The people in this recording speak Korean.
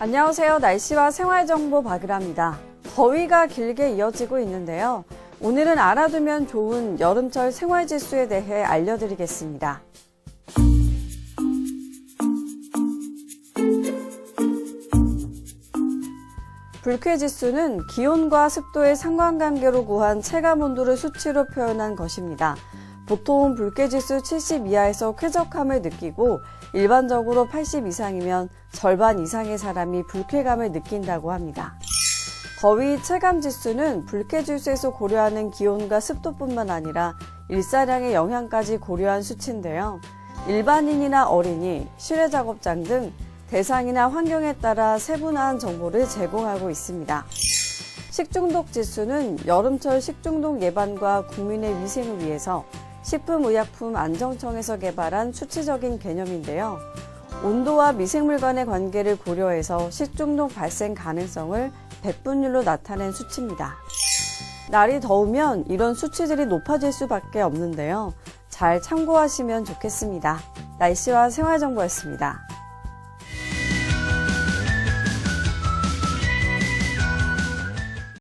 안녕하세요. 날씨와 생활정보 박일합니다. 더위가 길게 이어지고 있는데요. 오늘은 알아두면 좋은 여름철 생활지수에 대해 알려드리겠습니다. 불쾌지수는 기온과 습도의 상관관계로 구한 체감 온도를 수치로 표현한 것입니다. 보통 불쾌지수 70 이하에서 쾌적함을 느끼고 일반적으로 80 이상이면 절반 이상의 사람이 불쾌감을 느낀다고 합니다. 더위 체감 지수는 불쾌지수에서 고려하는 기온과 습도뿐만 아니라 일사량의 영향까지 고려한 수치인데요. 일반인이나 어린이, 실외 작업장 등 대상이나 환경에 따라 세분화한 정보를 제공하고 있습니다. 식중독 지수는 여름철 식중독 예방과 국민의 위생을 위해서 식품의약품안정청에서 개발한 수치적인 개념인데요. 온도와 미생물 간의 관계를 고려해서 식중독 발생 가능성을 백분율로 나타낸 수치입니다. 날이 더우면 이런 수치들이 높아질 수밖에 없는데요. 잘 참고하시면 좋겠습니다. 날씨와 생활정보였습니다.